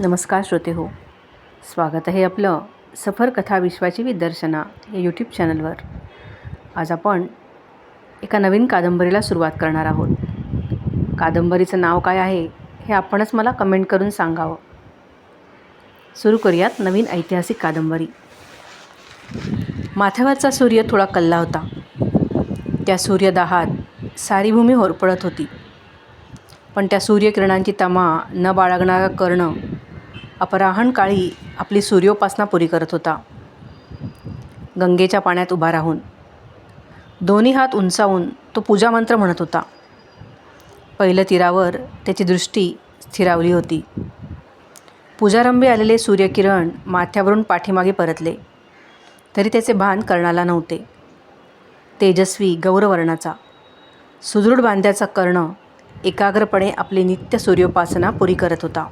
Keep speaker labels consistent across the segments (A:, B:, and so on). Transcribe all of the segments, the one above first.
A: नमस्कार श्रोते हो. स्वागत आहे आपलं सफर कथा विश्वाची विदर्शना या यूट्यूब चॅनलवर आज आपण एका नवीन कादंबरीला सुरुवात करणार आहोत. कादंबरीचं नाव काय आहे हे आपणच मला कमेंट करून सांगावं. सुरू करूयात नवीन ऐतिहासिक कादंबरी. माथ्यावरचा सूर्य थोडा कल्ला होता. त्या सूर्यदाहात सारी भूमी होरपळत होती. पण त्या सूर्यकिरणांची तमा न बाळगणारा कर्ण अपराहणकाळी आपली सूर्योपासना पुरी करत होता. गंगेच्या पाण्यात उभा राहून. दोन्ही हात उंचावून तो पूजामंत्र म्हणत होता. पहिलं तीरावर त्याची दृष्टी स्थिरावली होती. पूजारंभी आलेले सूर्यकिरण माथ्यावरून पाठीमागे परतले. तरी त्याचे भान कर्णाला नव्हते. तेजस्वी गौरवर्णाचा सुदृढ बांध्याचा कर्ण एकाग्रपणे आपली नित्य सूर्योपासना पुरी करत होता.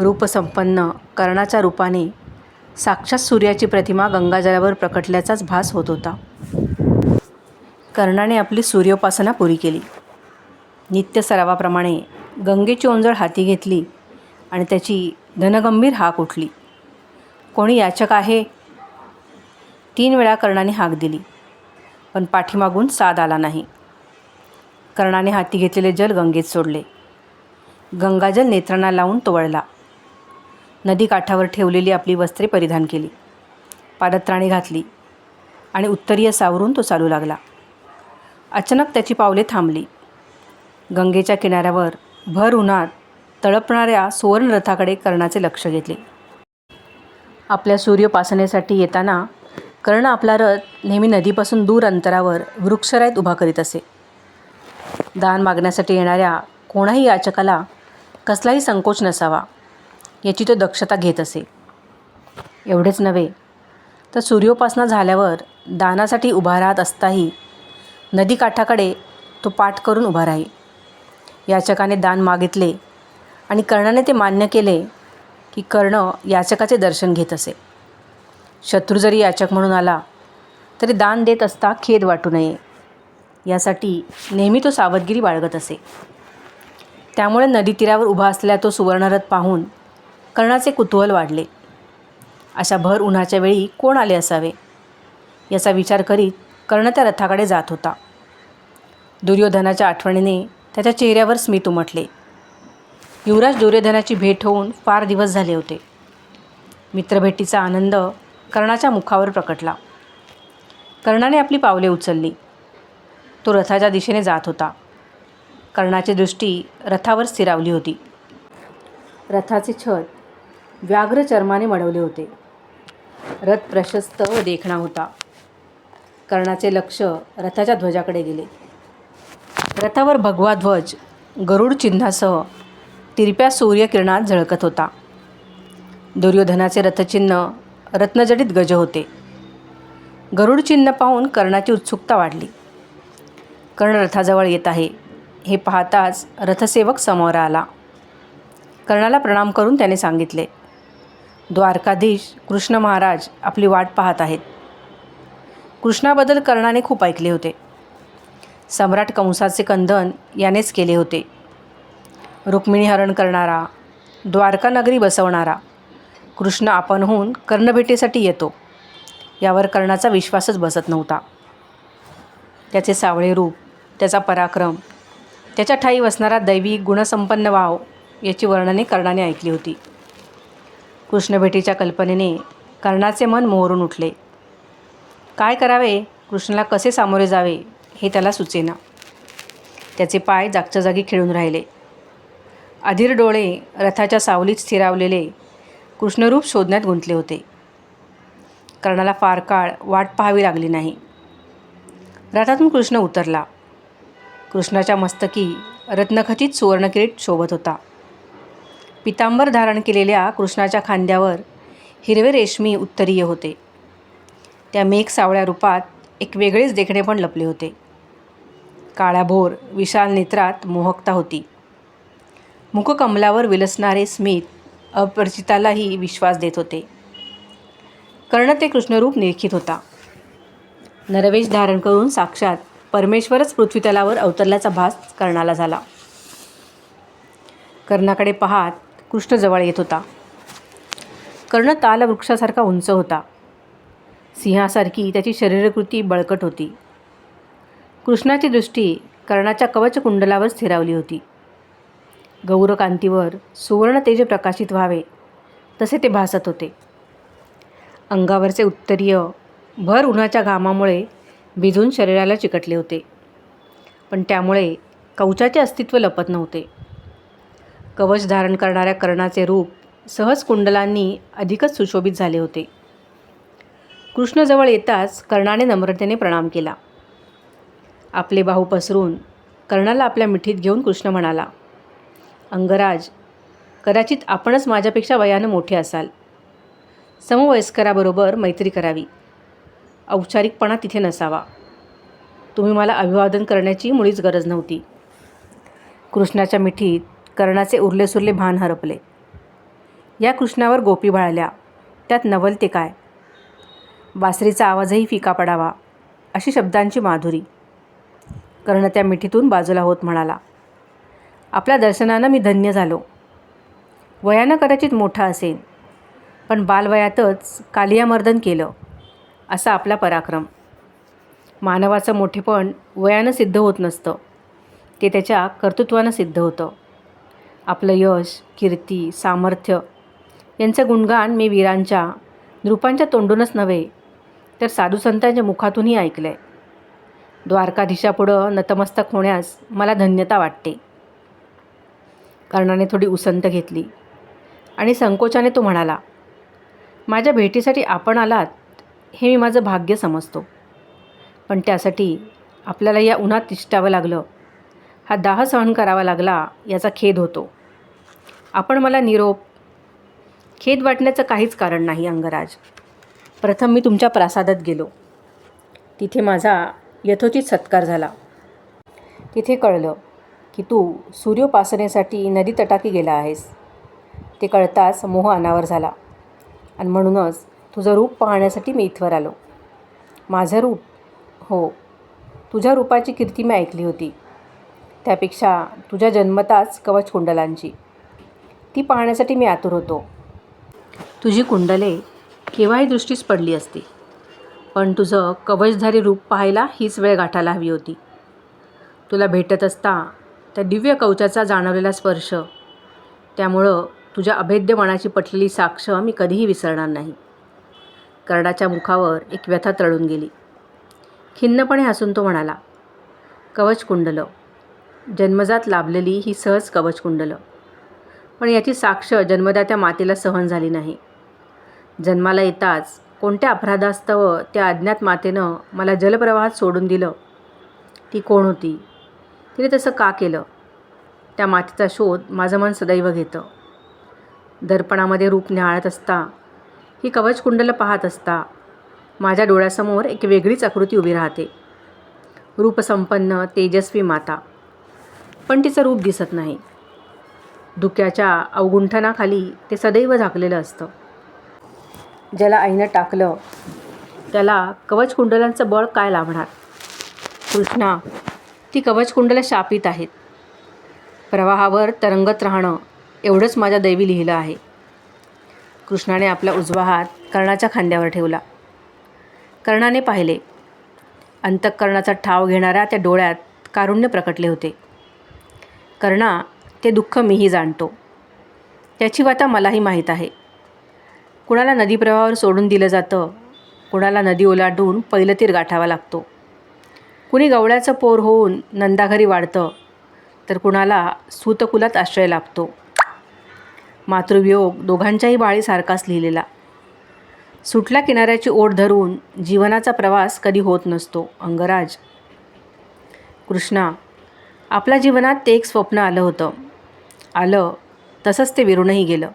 A: रूपसंपन्न कर्णाच्या रूपाने साक्षात सूर्याची प्रतिमा गंगाजलावर प्रकटल्याचाच भास होत होता. कर्णाने आपली सूर्योपासना पुरी केली. नित्य सरावाप्रमाणे गंगेची ओंजळ हाती घेतली आणि त्याची धनगंभीर हाक उठली. कोणी याचक आहे? तीन वेळा कर्णाने हाक दिली पण पाठीमागून साद आला नाही. कर्णाने हाती घेतलेले जल गंगेत सोडले. गंगाजल नेत्रांना लावून तो वळला नदीकाठावर ठेवलेली आपली वस्त्रे परिधान केली. पादत्राणी घातली आणि उत्तरीय सावरून तो चालू लागला. अचानक त्याची पावले थांबली. गंगेच्या किनाऱ्यावर भर उन्हात तळपणाऱ्या सुवर्णरथाकडे कर्णाचे लक्ष घेतले. आपल्या सूर्योपासनेसाठी येताना कर्ण आपला रथ नेहमी नदीपासून दूर अंतरावर वृक्षरायत उभा करीत असे. दान मागण्यासाठी येणाऱ्या कोणाही याचकाला कसलाही संकोच नसावा. याची तो दक्षता घेत असे. एवढेच नव्हे तर सूर्योपासना झाल्यावर दानासाठी उभा राहत असताही नदीकाठाकडे तो पाठ करून उभा राही याचकाने दान मागितले आणि कर्णाने ते मान्य केले की कर्ण याचकाचे दर्शन घेत असे. शत्रू जरी याचक म्हणून आला तरी दान देत असता खेद वाटू नये. यासाठी नेहमी तो सावधगिरी बाळगत असे. त्यामुळे नदीतीरावर उभा असलेला तो सुवर्णरथ पाहून कर्णाचे कुतूहल वाढले. अशा भर उन्हाच्या वेळी कोण आले असावे? याचा विचार करीत कर्ण त्या रथाकडे जात होता. दुर्योधनाच्या आठवणीने त्याच्या चेहऱ्यावर स्मित उमटले. युवराज दुर्योधनाची भेट होऊन फार दिवस झाले होते. मित्रभेटीचा आनंद कर्णाच्या मुखावर प्रकटला. कर्णाने आपली पावले उचलली. तो रथाच्या दिशेने जात होता. कर्णाची दृष्टी रथावर स्थिरावली होती. रथाचे छत व्याघ्र चर्माने मढवले होते. रथ प्रशस्त व देखणा होता. कर्णाचे लक्ष रथाच्या ध्वजाकडे गेले. रथावर भगवा ध्वज गरुड चिन्हासह तिरप्या सूर्यकिरणात झळकत होता. दुर्योधनाचे रथचिन्ह रत्नजडित गज होते. गरुड चिन्ह पाहून कर्णाची उत्सुकता वाढली. कर्ण रथाजवळ येत आहे. हे पाहताच रथसेवक समोर आला. कर्णाला प्रणाम करून त्याने सांगितले द्वारकाधीश कृष्ण महाराज आपली वाट पाहत आहेत. कृष्णाबद्दल कर्णाने खूप ऐकले होते. सम्राट कंसाचे कंदन यानेच केले होते. रुक्मिणी हरण करणारा द्वारका नगरी बसवणारा कृष्ण आपणहून कर्णभेटीसाठी येतो. यावर कर्णाचा विश्वासच बसत नव्हता. त्याचे सावळे रूप त्याचा पराक्रम त्याच्या ठाई बसणारा दैवी गुणसंपन्न वाव याची वर्णने कर्णाने ऐकली होती. कृष्णभेटीच्या कल्पनेने कर्णाचे मन मोहरून उठले. काय करावे? कृष्णाला कसे सामोरे जावे? हे त्याला सुचेना. त्याचे पाय जागच्या जागी खेळून राहिले. अधीर डोळे रथाच्या सावलीत स्थिरावलेले कृष्णरूप शोधण्यात गुंतले होते. कर्णाला फार काळ वाट पाहावी लागली नाही. रथातून कृष्ण उतरला. कृष्णाच्या मस्तकी रत्नखचित सुवर्णकिरीट शोभत होता. पितांबर धारण केलेल्या कृष्णाच्या खांद्यावर हिरवे रेशमी उत्तरीय होते. त्या मेघ सावळ्या रूपात एक वेगळेच देखणे पण लपले होते. काळ्याभोर विशाल नेत्रात मोहकता होती. मुखकमलावर विलसणारे स्मित अपरिचितालाही विश्वास देत होते. कर्ण ते कृष्णरूप निरीक्षित होता. नरवेश धारण करून साक्षात परमेश्वरच पृथ्वीतलावर अवतरल्याचा भास कर्णाला झाला. कर्णाकडे पाहात कृष्ण जवळ येत होता. कर्ण ताल वृक्षासारखा उंच होता. सिंहासारखी त्याची शरीरकृती बळकट होती. कृष्णाची दृष्टी कर्णाच्या कवचकुंडलावर स्थिरावली होती. गौरकांतीवर सुवर्ण तेज प्रकाशित व्हावे तसे ते भासत होते. अंगावरचे उत्तरीय भर उन्हाच्या घामामुळे भिजून शरीराला चिकटले होते. पण त्यामुळे कवचाचे अस्तित्व लपत नव्हते. कवच धारण करणाऱ्या कर्णाचे रूप सहज कुंडलांनी अधिकच सुशोभित झाले होते. कृष्णजवळ येताच कर्णाने नम्रतेने प्रणाम केला. आपले बाहू पसरून कर्णाला आपल्या मिठीत घेऊन कृष्ण म्हणाला अंगराज कदाचित आपणच माझ्यापेक्षा वयानं मोठे असाल. समवयस्कराबरोबर मैत्री करावी. औपचारिकपणा तिथे नसावा. तुम्ही मला अभिवादन करण्याची मुळीच गरज नव्हती. कृष्णाच्या मिठीत कर्णाचे उरलेसुरले भान हरपले. या कृष्णावर गोपी बाळल्या. त्यात नवल ते काय? बासरीचा आवाजही फिका पडावा अशी शब्दांची माधुरी. कर्ण त्या मिठीतून बाजूला होत म्हणाला आपल्या दर्शनानं मी धन्य झालो. वयानं कदाचित मोठा असेन पण बालवयातच कालियामर्दन केलं असा आपला पराक्रम. मानवाचं मोठेपण वयानं सिद्ध होत नसतं ते त्याच्या कर्तृत्वानं सिद्ध होतं. आपलं यश कीर्ती सामर्थ्य यांचं गुणगान मी वीरांच्या नृपांच्या तोंडूनच नव्हे तर साधुसंतांच्या मुखातूनही ऐकलं आहे द्वारकाधीशापुढं नतमस्तक होण्यास मला धन्यता वाटते. कर्णाने थोडी उसंत घेतली आणि संकोचाने तो म्हणाला माझ्या भेटीसाठी आपण आलात हे मी माझं भाग्य समजतो. पण त्यासाठी आपल्याला या उन्हात तिष्ठावं लागलं. हा दाह सहन करावा लागला याचा खेद होतो. आपण मला निरोप खेद वाटण्याचं काहीच कारण नाही अंगराज. प्रथम मी तुमच्या प्रासादात गेलो. तिथे माझा यथोचित सत्कार झाला. तिथे कळलं की तू सूर्योपासनेसाठी नदी तटाकी गेला आहेस. ते कळताच मोह अनावर झाला आणि म्हणूनच तुझं रूप पाहण्यासाठी मी इथवर आलो. माझं रूप हो तुझ्या रूपाची कीर्ती मी ऐकली होती. त्यापेक्षा तुझ्या जन्मताच कवच कुंडलांची. ती पाहण्यासाठी मी आतुर होतो. तुझी कुंडले केव्हाही दृष्टीस पडली असती. पण तुझं कवचधारी रूप पाहायला हीच वेळ गाठायला हवी होती. तुला भेटत असता त्या दिव्य कवचाचा जाणवलेला स्पर्श त्यामुळं तुझ्या अभेद्य मनाची पटलेली साक्ष मी कधीही विसरणार नाही. कर्णाच्या मुखावर एक व्यथा तळून गेली. खिन्नपणे हसून तो म्हणाला कवच कुंडलं जन्मजात लाभलेली ही सहज कवच कुंडलं पण याची साक्ष जन्मदात्या मातेला सहन झाली नाही. जन्माला येताच कोणत्या अपराधास्तव त्या अज्ञात मातेनं मला जलप्रवाहात सोडून दिलं? ती कोण होती? तिने तसं का केलं? त्या मातेचा शोध माझं मन सदैव घेतं. दर्पणामध्ये रूप न्याळत असता ही कवचकुंडलं पाहत असता माझ्या डोळ्यासमोर एक वेगळीच आकृती उभी राहते. रूपसंपन्न तेजस्वी माता. पण तिचं रूप दिसत नाही. धुक्याच्या अवगुंठनाखाली ते सदैव झाकलेलं असतं. ज्याला आईनं टाकलं त्याला कवचकुंडलांचं बळ काय लाभणार? कृष्णा ती कवचकुंडलं शापित आहेत. प्रवाहावर तरंगत राहणं एवढंच माझ्या दैवी लिहिलं आहे. कृष्णाने आपला उजवा हात कर्णाच्या खांद्यावर ठेवला. कर्णाने पाहिले. अंतःकरणाचा ठाव घेणाऱ्या त्या डोळ्यात कारुण्य प्रकटले होते. कर्णा ते दुःख मीही जाणतो. त्याची वाता मलाही माहीत आहे. कुणाला नदीप्रवाहावर सोडून दिलं जातं कुणाला नदी ओलांडून पहिलं तीर गाठावा लागतो. कुणी गवळ्याचं पोर होऊन नंदाघरी वाढतं तर कुणाला सूतकुलात आश्रय लाभतो. मातृवियोग दोघांच्याही बाळीसारखाच लिहिलेला. सुटल्या किनाऱ्याची ओढ धरून जीवनाचा प्रवास कधी होत नसतो अंगराज. कृष्णा आपल्या जीवनात ते एक स्वप्न आलं होतं. आलं तसंच ते विरूनही गेलं.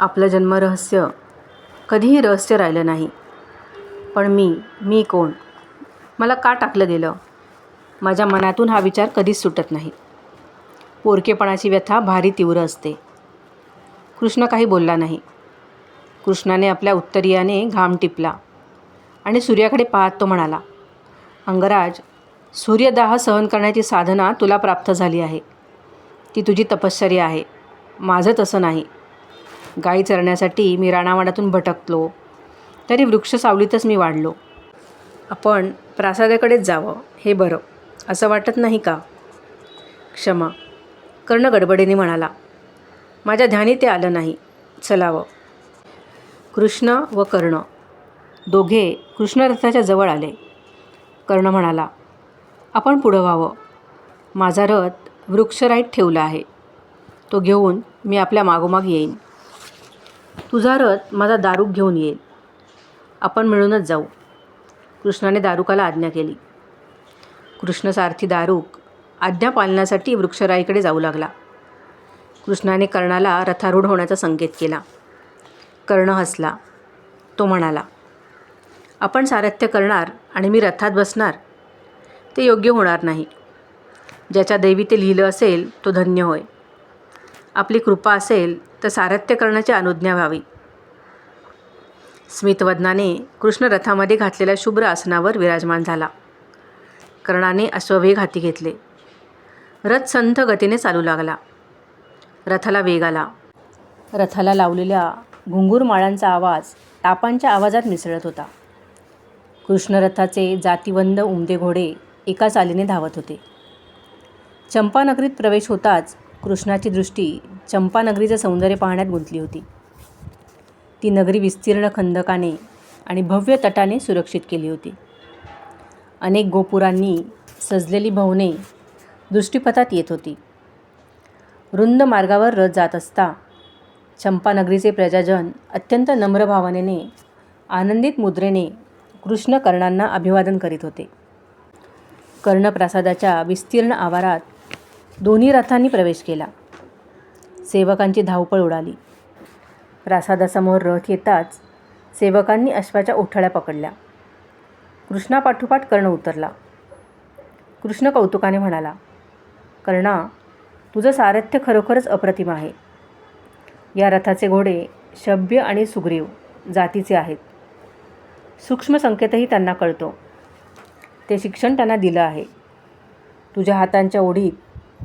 A: आपलं जन्मरहस्य कधीही रहस्य राहिलं नाही. पण मी मी कोण? मला का टाकलं गेलं? माझ्या मनातून हा विचार कधीच सुटत नाही. पोरकेपणाची व्यथा भारी तीव्र असते. कृष्ण काही बोलला नाही. कृष्णाने आपल्या उत्तरीयाने घाम टिपला आणि सूर्याकडे पाहत तो म्हणाला अंगराज सूर्यदाह सहन करण्याची साधना तुला प्राप्त झाली आहे. ती तुझी तपश्चर्या आहे. माझं तसं नाही. गाई चरण्यासाठी मी राणावाडातून भटकलो. तरी वृक्ष सावलीतच मी वाढलो. आपण प्रासादाकडेच जावं हे बरं. असं वाटत नाही का? क्षमा. कर्ण गडबडीने म्हणाला माझ्या ध्यानी ते आलं नाही. चलावं. कृष्ण व कर्ण. दोघे कृष्णरथाच्या जवळ आले. कर्ण म्हणाला आपण पुढं व्हावं. माझा रथ वृक्षराईत ठेवला आहे. तो घेऊन मी आपल्या मागोमाग येईन. तुझा रथ माझा दारूक घेऊन येईल. आपण मिळूनच जाऊ. कृष्णाने दारुकाला आज्ञा केली. कृष्णसारथी दारूक आज्ञा पालनासाठी वृक्षराईकडे जाऊ लागला. कृष्णाने कर्णाला रथारूढ होण्याचा संकेत केला. कर्ण हसला. तो म्हणाला आपण सारथ्य करणार आणि मी रथात बसणार ते योग्य होणार नाही. ज्याच्या दैवी ते लिहिलं असेल तो धन्य होय. आपली कृपा असेल तर सारथ्य करण्याची अनुज्ञा व्हावी. स्मितवदनाने कृष्णरथामध्ये घातलेल्या शुभ्र आसनावर विराजमान झाला. कर्णाने अश्ववेग हाती घेतले. रथ संथ गतीने चालू लागला. रथाला वेग आला. रथाला लावलेल्या घुंगूर माळांचा आवाज टापांच्या आवाजात मिसळत होता. कृष्णरथाचे जातीवंद उमदे घोडे एका चालीने धावत होते. चंपानगरीत प्रवेश होताच कृष्णाची दृष्टी चंपानगरीचं सौंदर्य पाहण्यात गुंतली होती. ती नगरी विस्तीर्ण खंदकाने आणि भव्य तटाने सुरक्षित केली होती. अनेक गोपुरांनी सजलेली भवने दृष्टीपथात येत होती. रुंद मार्गावर रथ जात असता चंपानगरीचे प्रजाजन अत्यंत नम्र भावनेने आनंदित मुद्रेने कृष्ण कर्णांना अभिवादन करीत होते. कर्णप्रासादाच्या विस्तीर्ण आवारात दोन्ही रथांनी प्रवेश केला. सेवकांची धावपळ उडाली. प्रासादासमोर रथ येताच सेवकांनी अश्वाच्या ओठाळ्या पकडल्या. कृष्णापाठोपाठ कर्ण उतरला. कृष्ण कौतुकाने म्हणाला कर्णा तुझं सारथ्य खरोखरच अप्रतिम आहे. या रथाचे घोडे शब्य आणि सुग्रीव जातीचे आहेत. सूक्ष्म संकेतही त्यांना कळतो. ते शिक्षण त्यांना दिलं आहे. तुझ्या हातांच्या ओढीत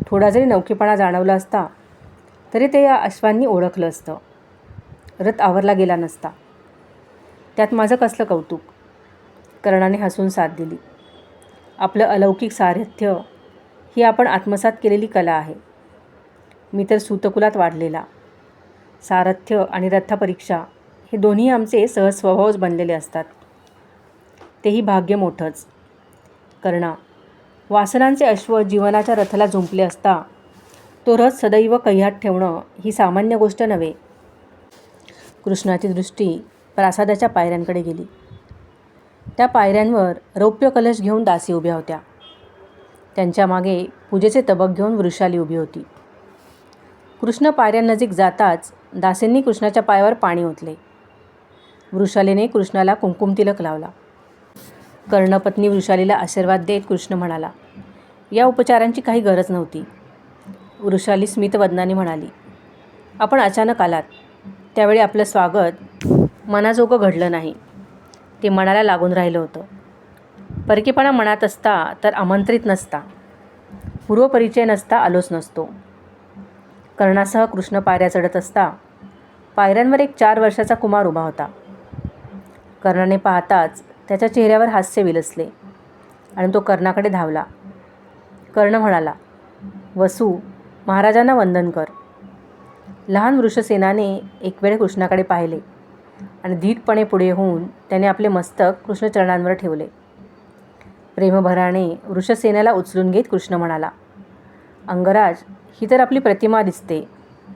A: थोडा जरी नवखेपणा जाणवला असता तरी ते या अश्वांनी ओळखलं असतं. रथ आवरला गेला नसता. त्यात माझं कसलं कौतुक? कर्णाने हसून साथ दिली. आपलं अलौकिक सारथ्य ही आपण आत्मसात केलेली कला आहे. मी तर सूतकुलात वाढलेला. सारथ्य आणि रथपरीक्षा हे दोन्ही आमचे सहज स्वभावच बनलेले असतात. तेही भाग्य मोठंच. कर्णा. वासनांचे अश्व जीवनाच्या रथाला झुंपले असता तो रथ सदैव कह्यात ठेवणं ही सामान्य गोष्ट नव्हे. कृष्णाची दृष्टी प्रासादाच्या पायऱ्यांकडे गेली. त्या पायऱ्यांवर रौप्य कलश घेऊन दासी उभ्या होत्या. त्यांच्या मागे पूजेचे तबक घेऊन वृषाली उभी होती. कृष्ण पायऱ्यांनजीक जाताच दासींनी कृष्णाच्या पायावर पाणी ओतले. वृषालीने कृष्णाला कुंकुम तिलक लावला. कर्णपत्नी वृषालीला आशीर्वाद देत कृष्ण म्हणाला या उपचारांची काही गरज नव्हती. वृषाली स्मितवदनाने म्हणाली आपण अचानक आलात. त्यावेळी आपलं स्वागत मनाजोगं घडलं नाही. ते मनाला लागून राहिलं होतं. परकीपणा मनात असता तर आमंत्रित नसता. पूर्वपरिचय नसता आलोच नसतो. कर्णासह कृष्ण पायऱ्या चढत असता पायऱ्यांवर एक चार वर्षाचा कुमार उभा होता. कर्णाने पाहताच त्याच्या चेहऱ्यावर हास्य विलसले आणि तो कर्णाकडे धावला. कर्ण म्हणाला वसू महाराजांना वंदन कर. लहान वृषसेनाने एक वेळ कृष्णाकडे पाहिले आणि धीटपणे पुढे होऊन त्याने आपले मस्तक कृष्णचरणांवर ठेवले. प्रेमभराने वृषसेनेला उचलून घेत कृष्ण म्हणाला अंगराज ही तर आपली प्रतिमा दिसते.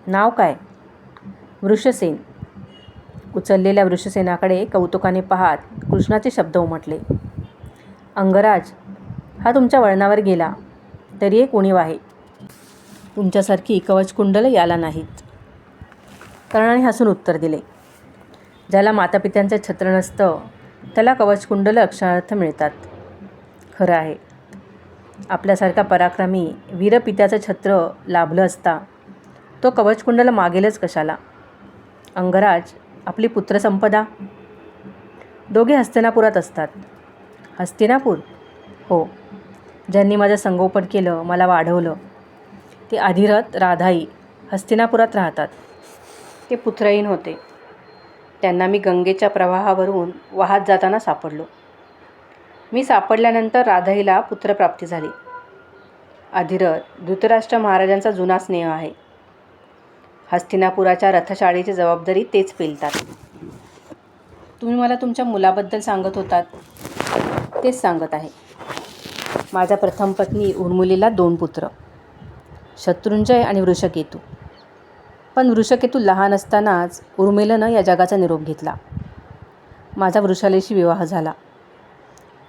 A: नाव काय? वृषसेन उचललेल्या वृषसेनाकडे कौतुकाने पाहत कृष्णाचे शब्द उमटले. अंगराज हा तुमच्या वळणावर गेला. तरी एक उणीव आहे. तुमच्यासारखी कवचकुंडल याला नाहीत. कर्णाने हसून उत्तर दिले. ज्याला मातापित्यांचं छत्र नसतं त्याला कवचकुंडलं अक्षरार्थ मिळतात. खरं आहे. आपल्यासारखा पराक्रमी वीरपित्याचं छत्र लाभलं असता तो कवचकुंडल मागेलच कशाला? अंगराज आपली पुत्रसंपदा. दोघे हस्तिनापुरात असतात. हस्तिनापूर? हो. ज्यांनी माझं संगोपन केलं मला वाढवलं. ते अधिरथ राधाई हस्तिनापुरात राहतात. ते पुत्रहीन होते. त्यांना मी गंगेच्या प्रवाहावरून वाहत जाताना सापडलो. मी सापडल्यानंतर राधाईला पुत्रप्राप्ती झाली. अधिरथ धृतराष्ट्र महाराजांचा जुना स्नेह आहे. हस्तिनापुराच्या रथशाळेची जबाबदारी तेच पेलतात. तुम्ही मला तुमच्या मुलाबद्दल सांगत होतात तेच सांगत आहे. माझ्या प्रथम पत्नी उर्मुलीला दोन पुत्र शत्रुंजय आणि वृषकेतू. पण वृषकेतू लहान असतानाच उर्मिलनं या जगाचा निरोप घेतला. माझा वृषालेशी विवाह झाला.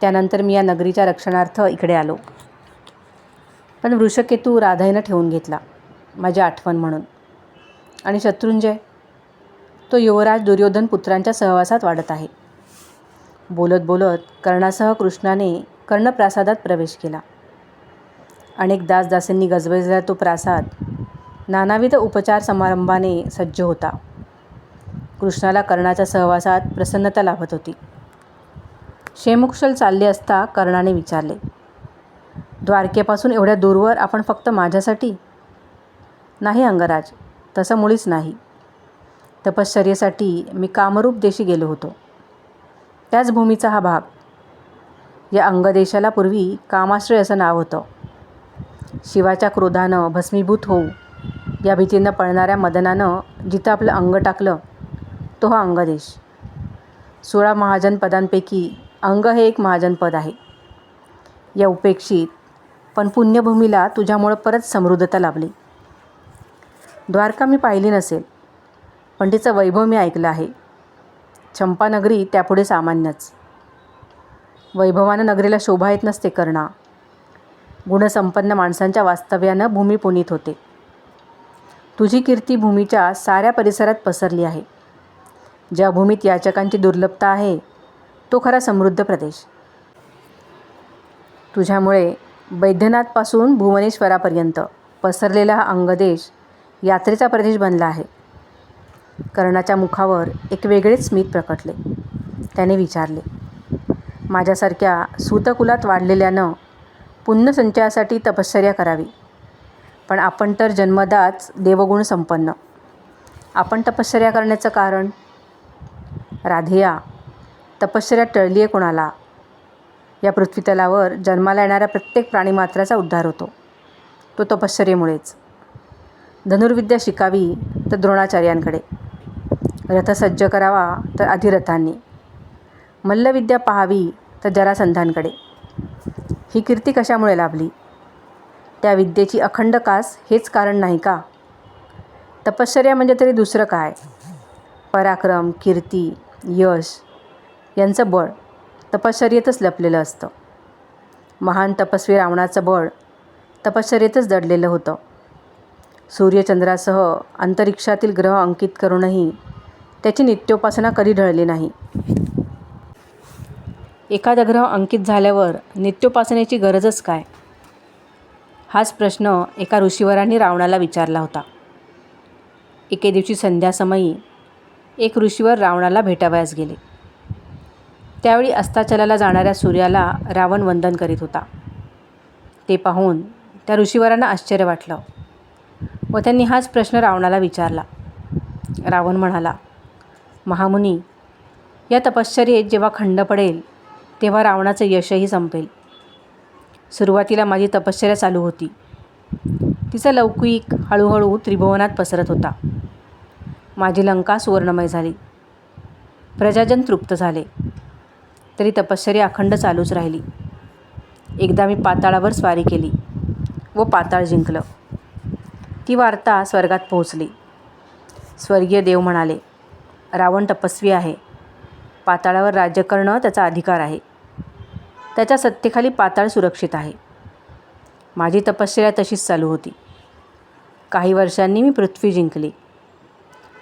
A: त्यानंतर मी या नगरीच्या रक्षणार्थ इकडे आलो. पण वृषकेतू राधाईनं ठेवून घेतला माझी आठवण म्हणून. आणि शत्रुंजय. तो युवराज दुर्योधन पुत्रांच्या सहवासात वाढत आहे. बोलत बोलत कर्णासह कृष्णाने कर्णप्रासादात प्रवेश केला. अनेक दासदासींनी गजबजलेला तो प्रासाद नानाविध उपचार समारंभाने सज्ज होता. कृष्णाला कर्णाच्या सहवासात प्रसन्नता लाभत होती. शेमुक्षल चालले असता कर्णाने विचारले द्वारकेपासून एवढ्या दूरवर आपण फक्त माझ्यासाठी? नाही अंगराज. तसं मुळीच नाही. तपश्चर्येसाठी मी कामरूप देशी गेलो होतो. त्याच भूमीचा हा भाग. या अंगदेशाला पूर्वी कामाश्रय असं नाव होतं. शिवाच्या क्रोधानं भस्मीभूत होऊ या भीतीनं पळणाऱ्या मदनानं जिथं आपलं अंग टाकलं तो हा अंगदेश. सोळा महाजनपदांपैकी अंग हे एक महाजनपद आहे. या उपेक्षित पण पुण्यभूमीला तुझ्यामुळं परत समृद्धता लाभली. द्वारका मी पाहिली नसेल. पण तिचं वैभव मी ऐकलं आहे. चंपानगरी त्यापुढे सामान्यच. वैभवानं नगरीला शोभा येत नसते कर्णा. गुणसंपन्न माणसांच्या वास्तव्यानं भूमी पुनीत होते. तुझी कीर्ती भूमीच्या साऱ्या परिसरात पसरली आहे. ज्या भूमीत याचकांची दुर्लभता आहे तो खरा समृद्ध प्रदेश. तुझ्यामुळे बैद्यनाथपासून भुवनेश्वरापर्यंत पसरलेला हा अंगदेश यात्रेचा प्रदेश बनला आहे. कर्णाच्या मुखावर एक वेगळेच स्मित प्रकटले. त्याने विचारले माझ्यासारख्या सूतकुलात वाढलेल्यानं पुण्यसंचयासाठी तपश्चर्या करावी. पण आपण तर जन्मदाच देवगुण संपन्न. आपण तपश्चर्या करण्याचं कारण? राधेया तपश्चर्या टळली आहे कोणाला या पृथ्वीतलावर जन्माला येणाऱ्या प्रत्येक प्राणीमात्राचा उद्धार होतो. तो तपश्चर्येमुळेच. धनुर्विद्या शिकावी तर द्रोणाचार्यांकडे. रथ सज्ज करावा तर अधिरथांनी. मल्लविद्या पाहावी तर जरासंधांकडे. ही कीर्ती कशामुळे लाभली? त्या विद्येची अखंड कास हेच कारण नाही का? तपश्चर्या म्हणजे तरी दुसरं काय? पराक्रम कीर्ती यश यांचं बळ तपश्चर्येतच लपलेलं असतं. महान तपस्वी रावणाचं बळ तपश्चर्येतच दडलेलं होतं. सूर्यचंद्रासह अंतरिक्षातील ग्रह अंकित करूनही त्याची नित्योपासना कधी ढळली नाही. एखादा ग्रह अंकित झाल्यावर नित्योपासनेची गरजच काय? हाच प्रश्न एका ऋषीवरांनी रावणाला विचारला होता. एके दिवशी संध्यासमयी एक ऋषीवर रावणाला भेटावयास गेले. त्यावेळी अस्ताचलाला जाणाऱ्या सूर्याला रावण वंदन करीत होता. ते पाहून त्या ऋषीवरांना आश्चर्य वाटलं. व त्यांनी हाच प्रश्न रावणाला विचारला. रावण म्हणाला महामुनी या तपश्चर्येत जेव्हा खंड पडेल तेव्हा रावणाचं यशही संपेल. सुरुवातीला माझी तपश्चर्या चालू होती. तिचा लौकिक हळूहळू त्रिभुवनात पसरत होता. माझी लंका सुवर्णमय झाली. प्रजाजन तृप्त झाले. तरी तपश्चर्या अखंड चालूच राहिली. एकदा मी पाताळावर स्वारी केली व पाताळ जिंकलं. ती वार्ता स्वर्गात पोहोचली. स्वर्गीय देव म्हणाले रावण तपस्वी आहे. पाताळावर राज्य करणं त्याचा अधिकार आहे. त्याच्या सत्तेखाली पाताळ सुरक्षित आहे. माझी तपश्चर्या तशीच चालू होती. काही वर्षांनी मी पृथ्वी जिंकली.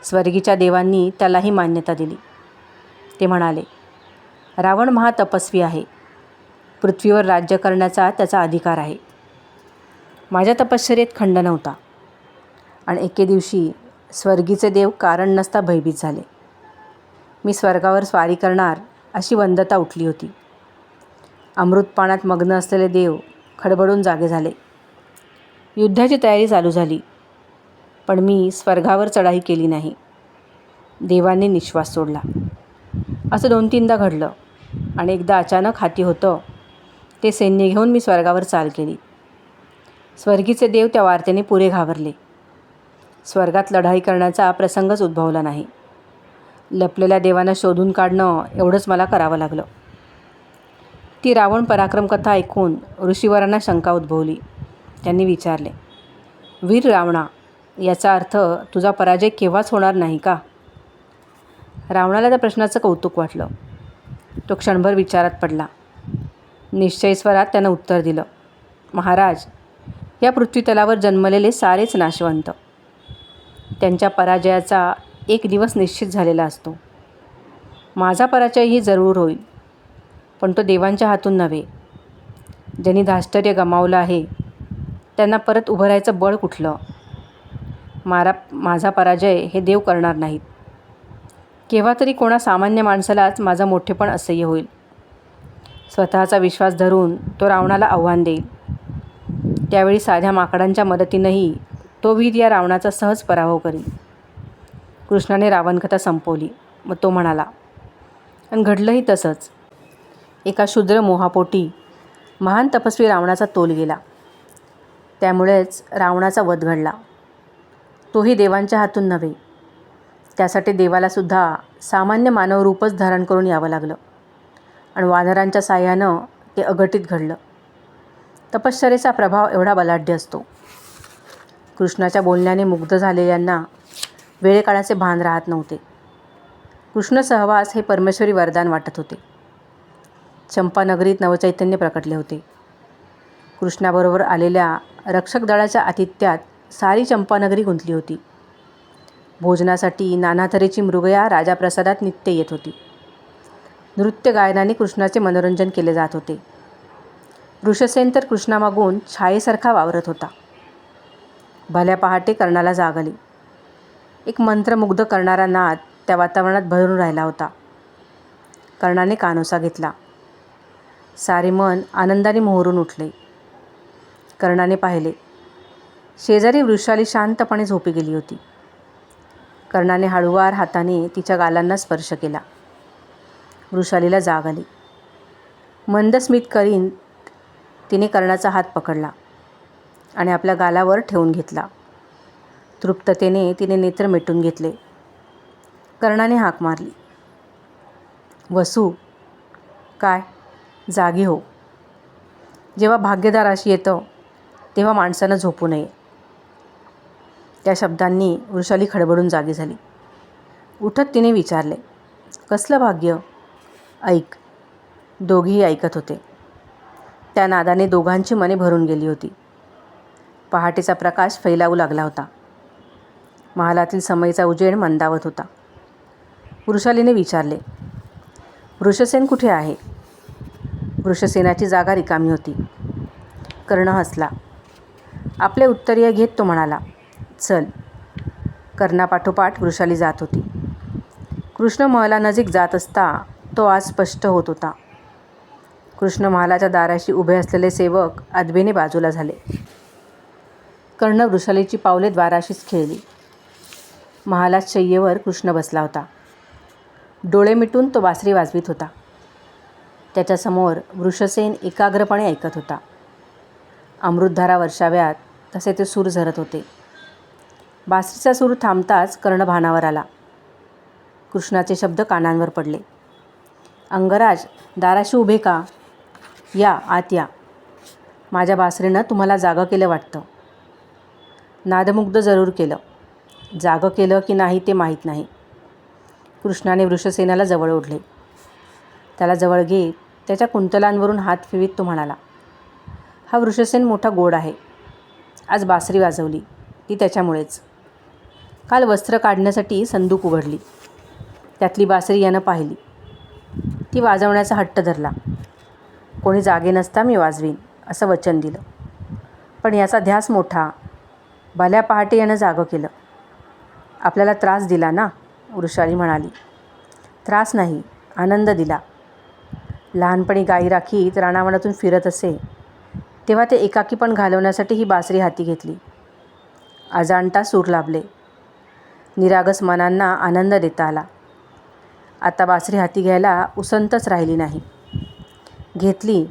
A: स्वर्गीच्या देवांनी त्यालाही मान्यता दिली. ते म्हणाले रावण महातपस्वी आहे. पृथ्वीवर राज्य करण्याचा त्याचा अधिकार आहे. माझ्या तपश्चर्येत खंड नव्हता. आणि एके दिवशी स्वर्गीचे देव कारण नसता भयभीत झाले. मी स्वर्गावर स्वारी करणार अशी वंदता उठली होती. अमृतपानात मग्न असलेले देव खडबडून जागे झाले. युद्धाची तयारी चालू झाली पण मी स्वर्गावर चढाई केली नाही. देवाने निश्वास सोडला. असं दोन तीनदा घडलं आणि एकदा अचानक हाती होतं ते सैन्य घेऊन मी स्वर्गावर चाल केली. स्वर्गीचे देव त्या वार्तेने पुरे घाबरले. स्वर्गात लढाई करण्याचा प्रसंगच उद्भवला नाही. लपलेल्या देवांना शोधून काढणं एवढंच मला करावं लागलं. ती रावण पराक्रम कथा ऐकून ऋषीवरांना शंका उद्भवली. त्यांनी विचारले वीर रावणा याचा अर्थ तुझा पराजय केव्हाच होणार नाही का? रावणाला त्या प्रश्नाचं कौतुक वाटलं. तो क्षणभर विचारात पडला. निश्चयस्वरात त्यानं उत्तर दिलं महाराज या पृथ्वीतलावर जन्मलेले सारेच नाशवंत. त्यांच्या पराजयाचा एक दिवस निश्चित झालेला असतो. माझा पराजयही जरूर होईल पण तो देवांच्या हातून नव्हे. ज्यांनी धाष्टर्य गमावलं आहे त्यांना परत उभं राहायचं बळ कुठलं? मारा माझा पराजय हे देव करणार नाहीत. केव्हा तरी कोणा सामान्य माणसालाच माझा मोठेपण असह्य होईल. स्वतःचा विश्वास धरून तो रावणाला आव्हान देईल. त्यावेळी साध्या माकडांच्या मदतीनंही तो वीर या रावणाचा सहज पराभव करील कृष्णाने रावणकथा संपवली. मग तो म्हणाला आणि घडलंही तसंच. एका शूद्र मोहापोटी महान तपस्वी रावणाचा तोल गेला. त्यामुळेच रावणाचा वध घडला. तोही देवांच्या हातून नव्हे. त्यासाठी देवालासुद्धा सामान्य मानव रूपच धारण करून यावं लागलं. आणि वानरांच्या साह्यानं ते अघटित घडलं. तपश्चरेचा प्रभाव एवढा बलाढ्य असतो. कृष्णाच्या बोलण्याने मुग्ध झालेल्यांना वेळेकाळाचे भान राहत नव्हते. कृष्ण सहवास हे परमेश्वरी वरदान वाटत होते. चंपानगरीत नवचैतन्य प्रकटले होते. कृष्णाबरोबर आलेल्या रक्षक दळाच्या आतिथ्यात सारी चंपानगरी गुंतली होती. भोजनासाठी नाना तऱ्हेची मृगया राजाप्रसादात नित्य येत होती. नृत्य गायनाने कृष्णाचे मनोरंजन केले जात होते. ऋषसेन तर कृष्णामागून छायेसारखा वावरत होता. भल्या पहाटे कर्णाला जाग आली एक मंत्रमुग्ध करणारा नाद त्या वातावरणात भरून राहिला होता. कर्णाने कानोसा घेतला. सारे मन आनंदाने मोहरून उठले. कर्णाने पाहिले. शेजारी वृषाली शांतपणे झोपी गेली होती. कर्णाने हळूवार हाताने तिच्या गालांना स्पर्श केला. वृषालीला जाग आली. मंद स्मित करीन तिने कर्णाचा हात पकडला. आणि आपल्या गालावर ठेवून घेतला. तृप्ततेने तिने नेत्र मिटून घेतले. कर्णाने हाक मारली. वसू काय? जागी हो. जेव्हा भाग्यदाराशी येतं तेव्हा माणसानं झोपू नये. त्या शब्दांनी वृषाली खडबडून जागी झाली. उठत तिने विचारले कसलं भाग्य? ऐक. दोघीही ऐकत होते. त्या नादाने दोघांची मने भरून गेली होती. पहाटेचा प्रकाश फैलावू लागला होता. महालातील समयीचा उजेड मंदावत होता. वृषालीने विचारले वृषसेन कुठे आहे? वृषसेनाची जागा रिकामी होती. कर्ण हसला. आपले उत्तरीय घेत तो म्हणाला चल. कर्णापाठोपाठ वृषाली जात होती. कृष्ण महालानजीक जात असता तो आज स्पष्ट होत होता. कृष्ण महालाच्या दाराशी उभे असलेले सेवक अदबेने बाजूला झाले. कर्ण वृषालीची पावले द्वाराशीच खेळली. महालात शय्येवर कृष्ण बसला होता. डोळे मिटून तो बासरी वाजवीत होता. त्याच्यासमोर वृषसेन एकाग्रपणे ऐकत होता. अमृतधारा वर्षाव्यात तसे ते सूर झरत होते. बासरीचा सूर थांबताच कर्ण भानावर आला. कृष्णाचे शब्द कानांवर पडले. अंगराज दाराशी उभे का? या आत या. माझ्या बासरीनं तुम्हाला जागं केलं वाटतं. नादमुग्ध जरूर केलं. जागं केलं की नाही ते माहीत नाही. कृष्णाने वृषसेनाला जवळ ओढले. त्याला जवळ घेत त्याच्या कुंतलांवरून हात फिवीत तो म्हणाला हा वृषसेन मोठा गोड आहे. आज बासरी वाजवली. ती त्याच्यामुळेच. काल वस्त्र काढण्यासाठी संदूक उघडली. त्यातली बासरी यानं पाहिली. ती वाजवण्याचा हट्ट धरला. कोणी जागे नसता मी वाजवीन असं वचन दिलं. पण याचा ध्यास मोठा. भल्या पहाटे यानं जागं केलं. आपल्याला त्रास दिला ना वृषाली म्हणाली. त्रास नाही आनंद दिला. लहानपणी गाई राखीत रानावनातून फिरत असे. तेव्हा ते एकाकी पण घालवण्यासाठी ही बासरी हाती घेतली. अजाणता सूर लाभले. निरागस मनांना आनंद देता आला. आता बासरी हाती घ्यायला उसंतच राहिली नाही. घेतली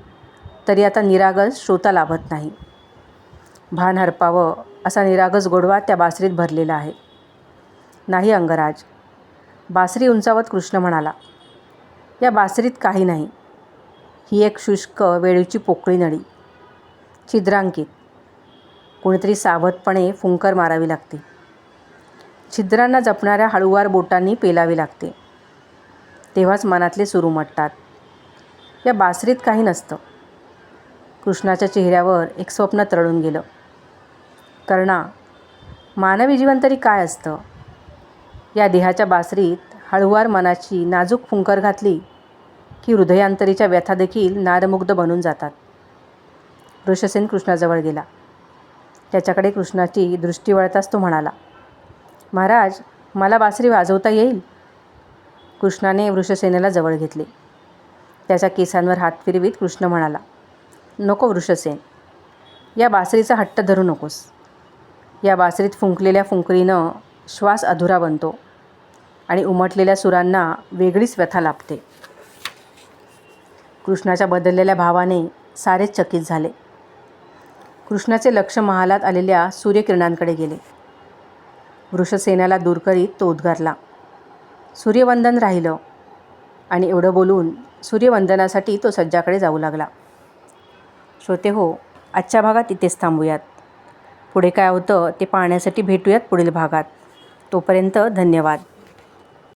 A: तरी आता निरागस श्रोता लाभत नाही. भान हरपावं असा निरागस गोडवा त्या बासरीत भरलेला आहे. नाही अंगराज. बासरी उंचावत कृष्ण म्हणाला या बासरीत काही नाही. ही एक शुष्क वेळीची पोकळी नळी. छिद्रांकित. कोणीतरी सावधपणे फुंकर मारावी लागते. छिद्रांना जपणाऱ्या हळूवार बोटांनी पेलावी लागते. तेव्हाच मनातले सुरू मटतात. या बासरीत काही नसतं. कृष्णाच्या चेहऱ्यावर एक स्वप्न तरळून गेलं. कर्णा मानवी जीवन तरी काय असतं? या देहाच्या बासरीत हळुवार मनाची नाजूक फुंकर घातली की हृदयांतरीच्या व्यथा देखील नादमुग्ध बनून जातात. ऋषसेन कृष्णाजवळ गेला. त्याच्याकडे कृष्णाची दृष्टी वळताच तो म्हणाला महाराज मला बासरी वाजवता येईल? कृष्णाने वृषसेनेला जवळ घेतले. त्याच्या केसांवर हात फिरवीत कृष्ण म्हणाला नको वृषसेन या बासरीचा हट्ट धरू नकोस. या बासरीत फुंकलेल्या फुंकरीनं श्वास अधुरा बनतो आणि उमटलेल्या सुरांना वेगळीच व्यथा लाभते. कृष्णाच्या बदललेल्या भावाने सारेच चकित झाले. कृष्णाचे लक्ष महालात आलेल्या सूर्यकिरणांकडे गेले. वृषसेनाला दूर करीत तो उद्गारला सूर्यवंदन राहिलं. आणि एवढं बोलून सूर्यवंदनासाठी तो सज्जाकडे जाऊ लागला. श्रोते हो आजच्या भागात इथेच थांबूयात. पुढे काय होतं ते पाहण्यासाठी भेटूयात पुढील भागात. तोपर्यंत धन्यवाद.